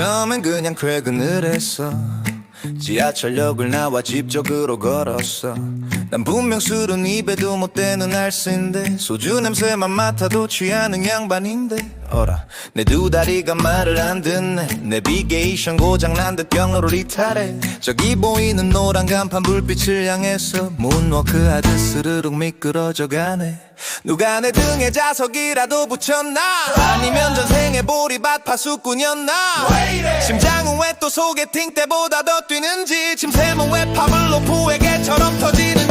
처음엔 그냥 퇴근을 했어. 지하철역을 나와 집 쪽으로 걸었어. 난 분명 술은 입에도 못 대는 알쓰인데 소주 냄새만 맡아도 취하는 양반인데. 어라 내 두 다리가 말을 안 듣네. 내비게이션 고장난 듯 경로를 이탈해 저기 보이는 노란 간판 불빛을 향해서 문워크 하듯 스르륵 미끄러져 가네 누가 내 등에 자석이라도 붙였나? 아니면 전생에 보리밭 파수꾼이었나? 심장은 왜 또 소개팅 때보다 더 뛰는지? 침샘은 왜 파블로프에게처럼 터지는지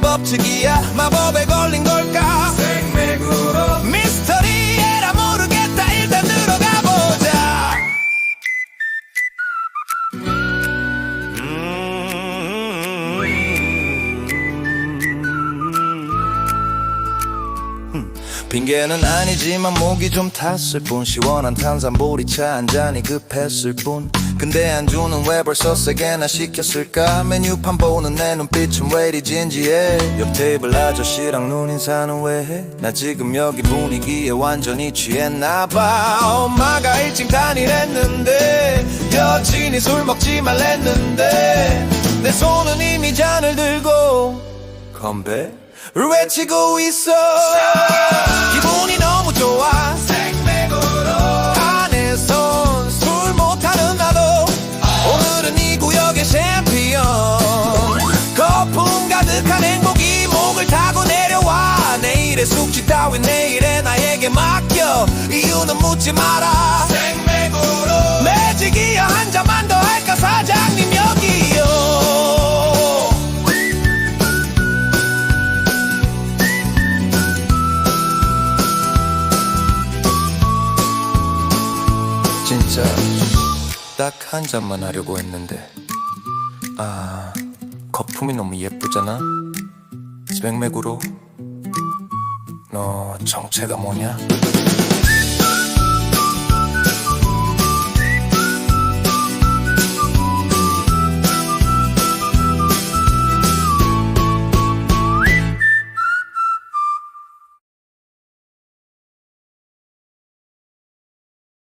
법칙이야. 마법에 걸린 걸까? 생맥으로. 미스터리에라 모르겠다. 일단 들어가 보자. 핑계는 아니지만 목이 좀 탔을 뿐. 시원한 탄산 보리 차 한 잔이 급했을 뿐 근데 안주는 왜 벌써 세게나 시켰을까? 메뉴판 보는 내 눈빛은 왜 이리 진지해? 옆 테이블 아저씨랑 눈인사는 왜 해? 나 지금 여기 분위기에 완전히 취했나봐. 엄마가 일찍 다니랬는데 여친이 술 먹지 말랬는데 내 손은 이미 잔을 들고 건배를 외치고 있어. 기분이 너무 좋아 내일의 숙취 따윈 내일의 나에게 맡겨. 이유는 묻지 마라. 생맥으로 매직이야 한 잔만 더 할까 사장님 여기요. 진짜 딱 한 잔만 하려고 했는데 아 거품이 너무 예쁘잖아. 스백맥으로 너 정체가 뭐냐?